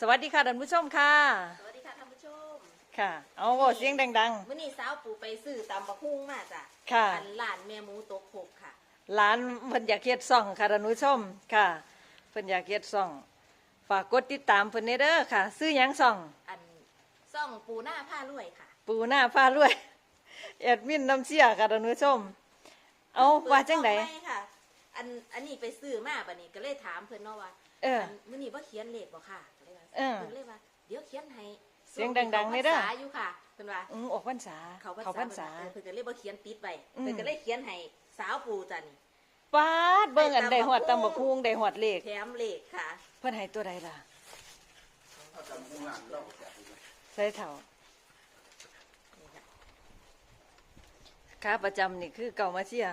สวัสดีค่ะท่านผู้ชมค่ะ สวัสดีค่ะท่านผู้ชมค่ะ เอาเว้าเสียงดัง มื่อนี้สาวปูไปซื้อตำบักหุ่งมาจ้ะค่ะ อันร้านแม่หมูโตกโขกค่ะๆร้านเพิ่นอยากเฮ็ดซ่องค่ะท่านผู้ชมค่ะเพิ่นอยากเฮ็ดซ่อง ฝากกดติดตามเพิ่นเด้อค่ะ ซื้อหยังซ่อง อันซ่องปูหน้าผ้ารวยค่ะปูหน้าฟ้ารวยแอดมินน้ำเสียค่ะท่านผู้ชม เอาว่าจังได เปิซ่อม่ค่ะ อันอันนี้ไปซื้อมาบัดนี้ก็เลยถามเพิ่นเนาะว่าเออนมื่อนี้ว่าเขียนเลขบ่ค่ะก็ เออเพิ่นเลยว่าเดี๋ยวเขียนให้เสียงดังๆเลยเด้อ ขาพรรษาอยู่ค่ะเพิ่นว่า อือออกพรรษาเขาเขาพรรษาเออเพิ่นก็เลยบ่เขียนติดไว้อืม เพิ่นก็เลยเขียนให้สาวปูจ้ะนี่ ปาดเบิ่งอันใดไปหอดตำบับักฮุงได้หอดเลขแถมเลขค่ะ เพิ่นให้ตัวใดล่ะใส่เท่าค่าประจำนี่คือเก่ามาเชีย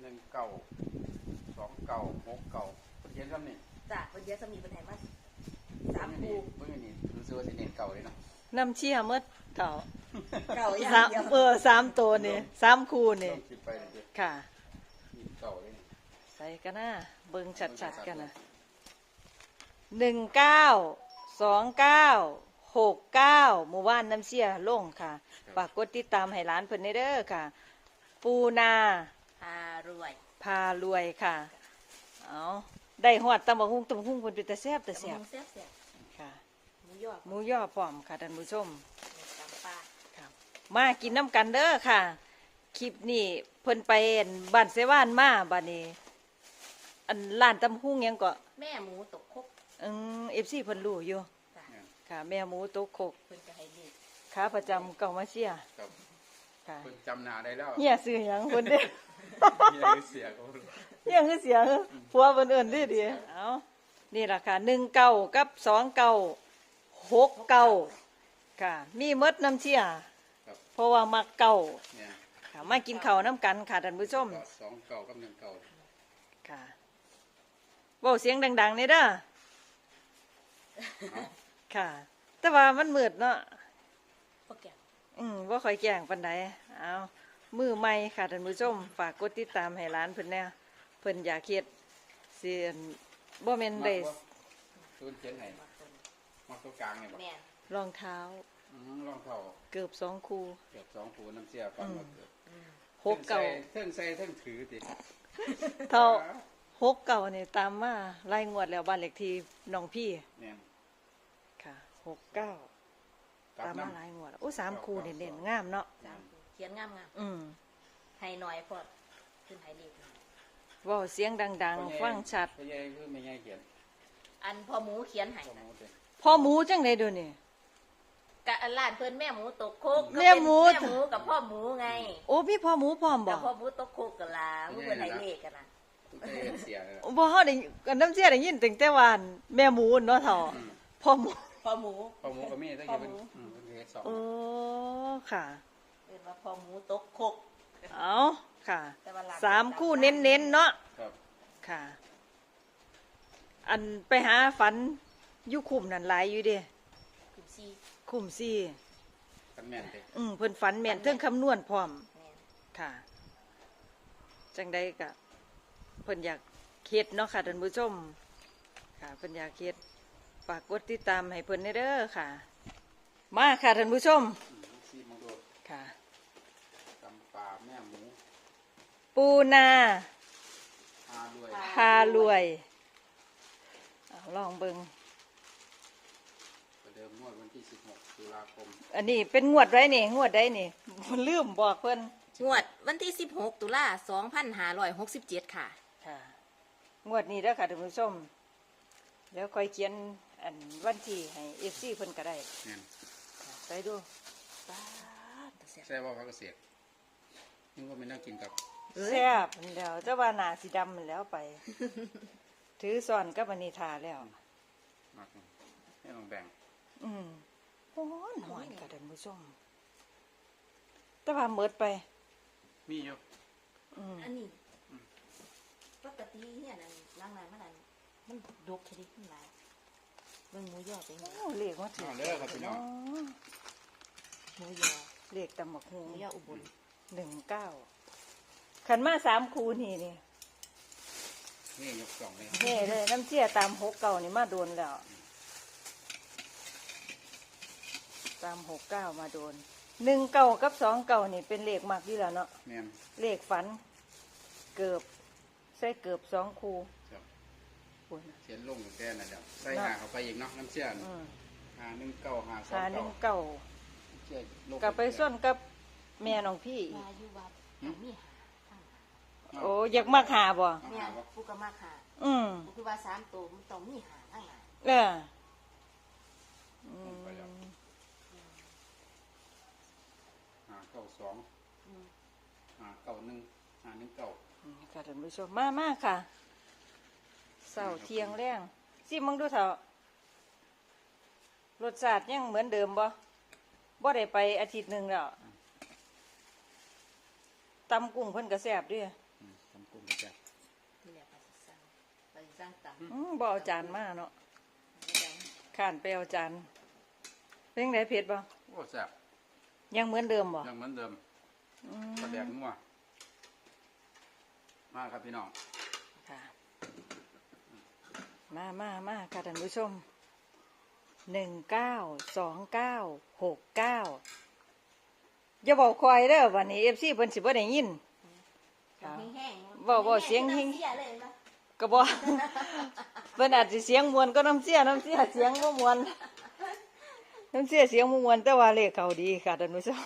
หนึ่งเก่าสองเก่าหกเก่าเขียนคำนี้จ้ะเพิ่นเดี๋ยวจะมีเพิ่นให้มา สามเมื่ปูอนี้เมื่อนี้รู้สึกว่าสิเน้นเก่าเลยเนาะน้ำเชียเมื่อเท่าเก่าอย่างสามเดียวเออสามตัวนี่สามคู่นี่ต้องคิดไปเลยค่ะมีเก่าเลยนี่ใส่กันนะเบิ่งชัดๆกันนะหนึ่งเก้าสองเก้าหกเก้าหมู่บ้านน้ำเชียลงค่ะฝากกดติดตามให้ร้านเพิ่นเด้อค่ะ ปูนา พารวย พารวยค่ะ เอา ได้หอดตำบักหุ่งตำบักหุ่งเพิ่นเป็นตาแซ่บตาตำแซ่บแซ่บแซ่บค่ะๆหมูยอหมูย่อพร้อมค่ะท่านผู้ชม ตำปลาครับมากินน้ำกันเด้อค่ะ คลิปนี้เพิ่นไปอั่นบ้านเสวานมาบ้านนี้ อันร้านตำหุ่งหยังก็แม่หมูตกครกอืมเอฟซีเพิ่นรู้อยู่ จ้ะเนี่ยค่ะ แม่หมูโตกโคกเพิ่นจะให้ดีขาประจำเก่ามาเชียครับค่ะ คนจำหนาได้แล้วเฮียซื้อหยังเพิ่นเด้เมียคือเสียเขา เฮียคือเสียผัวเพิ่นเอิ้นดีดีเอานี่ล่ะค่ะ1เก้ากับ2เก้า6เก้าค่ะ มีหมดน้ำเชียครับ เพราะว่ามักเก่าเนี่ยค่ะมากินข้าวน้ำกันค่ะท่านผู้ชมก็สองเก่ากับหนึ่งเก่าค่ะเว้าเสียงดังๆนี่เด้อเอาค่ะ แต่ว่ามันมืดเนาะพวกแกงอืมว่าค่อยแจ้งปานใดเอามือใหม่ค่ะท่านผู้ชม ฝากกดติดตามให้ร้านเพิ่นแน่ เพิ่นอยากเฮ็ดเสียนบ่แม่นได้มักบ่ตูนเขียนไหนมาคนมาตัวกลางเนี่ยบ่แม่นรองเท้าอืมรองเท้าเกือบสองคู่ เกือบสองปูน้ำเสียฟังมาเกือบอืมหกเก่าเทิงใส่เทิงถือติเท่าหกเก่านี่ตามมาไล่งวดแล้วบ้านเลขที่น้องพี่เนี่ยค่ะหกเก้ากลับตามมาน้ำไล่งวดโอ้สามคู่เด่นๆงามเนาะจ้ะเขียนงามอืม ๆให้หน่อยพอดขึ้นให้ดีหน่อย เว้าเสียงดัง ๆ ฟังชัด พ่อใหญ่คือแม่ใหญ่เขียนอันพอหมูเขียนให้พ่อหน่ะมูเต็มพ่อหมูจังได๋เดูนี่ กะอันร้านเพิ่นแม่หมูตกโคกก็แม่หมูเป็นแม่หมูกับพ่อหมูไงโอ้มีพ่อหมูพร้อมบ่แต่พ่อหมูตกโคกกันล่ะหมูเพิ่นให้เลขกันน่ะทุกเอ็นเสียเลยบ่เฮาได้กันน้ำเสียได้ยินตั้งแต่วาอั่นแม่หมูเนาะเฒ่าอืมพ่อหมู พ่อหมู พ่อหมูก็มีตั้งพ่แต่อเป็นหมู อืมเป็นเฮ็ดสองโอ้ค่ะเรียกว่าพ่อหมูตกโคกเอา ค่ะแต่ว่าหลังสามคู่เน้นๆเนาะครับค่ะ อันไปหาฝันอยุคุมนั่นหลายอยู่เด้คือซีคุมซี่กันแม่นเด้อืมเพิ่นฝันแม่นเทิงคำนวณพร้อม แม่นค่ะ จังใดกะเพิ่นอยากเฮ็ดเนาะค่ะท่านผู้ชม ค่ะเพิ่นอยากเฮ็ดฝากกดติดตามให้เพิ่นเด้อค่ะ มาค่ะท่านผู้ชม อืมซีมังโดด ค่ะ ตำปลาแม่หมู ปูนาพาด้วยพารวยเอาลองเบิงประเดิมงวดวันที่ 16ตุลาคมอันนี้เป็นงวดไรนี่ งวดใดนี่ลืมบอกเพิ่นงวดวันที่ 16 ตุลา2567 ค่ะ ค่ะ งวดนี้เด้อค่ะท่านผู้ชมแล้วค่อยเขียนอันวันที่ให้เอฟซีเพิ่นก็ได้แม่นค่ะไปดูป๊าดแซ่บว่าพักเกษตรนี่ว่าไม่น่ากินกับ แซ่บมันแล้วเจ้าว่าหนาสีดำมันแล้วไป ถือซ่อนกับอันนี้ทาแล้วมากให้ลองแบ่งอืมฮ้อนหอนค่ะท่านผู้ชมแต่ว่าเมิดไป มีอยู่อืมอันนี้ปกติเนี่ยนั่นล้างน้ำมันนั่นมันดกแค่นี้ขึ้นมาเบิ่งหมูยอเป็นไงโอ้เลขว่าถือเอาเด้อครับพี่น้องหมูยอเลขตำบักฮหงมูยออุบลหนึ่งเก้า ขันมาสามคูนี่นี่นี่ยกกล่องเลยเฮ้เลยน้ำเชี่ยตามหกเก่านี่มาโดนแล้ว ตามหกเก้ามาโดนหนึ่งเก้ากับสองเก้านี่เป็นเลขมากดีแล้วเนาะแม่นเลขฝัน เกือบใส่เกือบสองคูครับปุ่นเขียนลงตั้งแต่นั่นแหละใส่เนาะหาเข้าไปอีกเนาะน้ำเชื่ออืมหาหนึ่งเก้าหาสองหาหเก้านึ่งเก้าเชื่อลงกับไปส้นกับแม่น้องพี่อีมากอยู่วัดต้องมีหาข้างหา โอ้อยากมาหาบ่เอาเนี่ยหาบ่ปูก็มาหาอืมปูคือว่าสามตัวมันต้องมีหาข้างหน้าเอออืมหาเก้าสองอืมหาเก้าหนึ่งหาหนึ่งเก้านี่ค่ะท่านผู้ชมมามาค่ะเสาเทียงแรงสิมึงดูเถอะรสชาติยังเหมือนเดิมบ่บ่ได้ไปอาทิตย์หนึ่งแล้วตำกุ้งเพิ่นก็แซ่บเด้วยอืมทำ กลุ่มกันจ้ะที่แหละไปสั่งไปสั่งตังอืมบ่เอาจานมาเนาะข้านไปเอาจานเป็นไงเผ็ดบ่โอ้แซ่บยังเหมือนเดิมบ่ยังเหมือนเดิมอืมกระแดกนัวมาครับพี่น้องค่ะ มามามาค่ะท่านผู้ชมหนึ่งเก้าสองเก้าหกเก้าอย่าบอกคอยเด้อวันนี้เอฟซีเพิ่นสิบ่ได้ยิน ค่ะ แห้งๆเว้าเว้าเสียงแห้งเสียเลยนะก็บอกเพิ่นอาจสิเสียงมวนก็น้ำเสียน้ำเสียเสียงบ่มวนน้ำเสียเสียงบ่มวนแต่ว่าเลขเขาดีค่ะท่านผู้ชม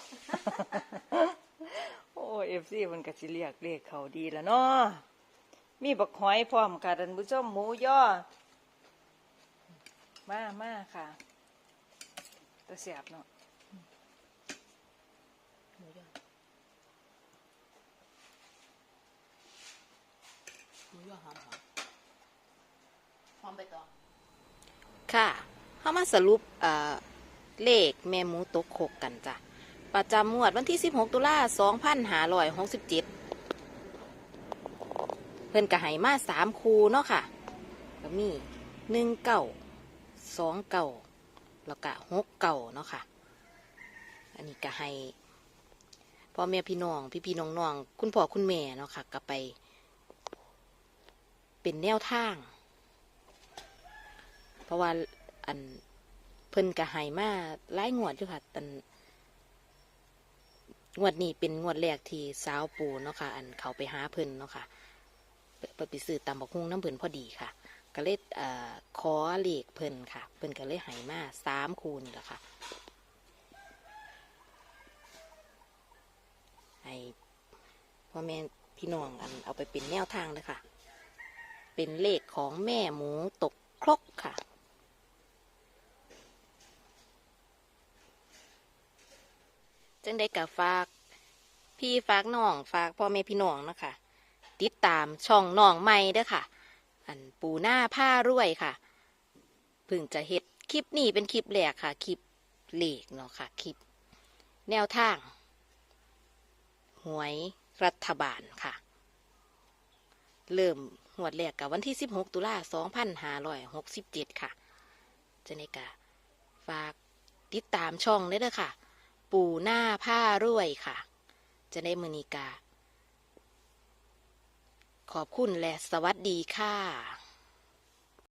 โอ้เอฟซีมันก็สิเรียกเลขเขาดีแล้วเนาะมีบักหอยพร้อมค่ะท่านผู้ชมหมูย่อ มามาค่ะตะเสียบเนาะ หมูยอ หมูยอหอมหอมหอมไปต่อค่ะเข้ามาสรุปเอ่อเลขแม่หมูตกหกกันจ้ะ ประจำงวดวันที่ 16 ตุลา2567 เพิ่นกระหายมาสามคูเนาะค่ะ ก็มีหนึ่งเก่าสองเก่าแล้วก็หกเก่าเนาะค่ะ อันนี้ก็ให้พ่อแม่พี่น้อง พี่พี่น้องน้องๆคุณพ่อคุณแม่เนาะค่ะก็ไป เป็นแนวทาง เพราะว่าอันเพิ่นกะหายมาหลายงวดอยู่ค่ะอันงวดนี้เป็นงวดแรกที่สาวปูเนาะค่ะ อันเขาไปหาเพิ่นเนาะค่ะไปไปไปซื้อตำบักฮุ้งน้ำเพิ่นพอดีค่ะ ก็เลยเอ่อขอเลขเพิ่นค่ะ เพิ่นก็เลยหายมาสามคูนแหละค่ะให้พ่อแม่พี่น้องอันเอาไปเป็นแนวทางเลยค่ะ เป็นเลขของแม่หมูตกครกค่ะจึงได้กับฝาก พี่ฝากน้องฝากพ่อแม่พี่น้องนะคะ ติดตามช่องน้องใหม่เด้อค่ะ อันปูหน้าผ้ารวยค่ะเพิ่งจะเฮ็ดคลิปนี้เป็นคลิปแรกค่ะ คลิปเลขเนาะค่ะ คลิป แนวทาง หวยรัฐบาลค่ะ เริ่ม หวดแรกกับวันที่ 16 ตุลา2567 ค่ะจะในกาฝากติดตามช่องได้เลยค่ะ ปู่หน้าผ้ารวยค่ะ จะได้มือนีกา ขอบคุณและสวัสดีค่ะ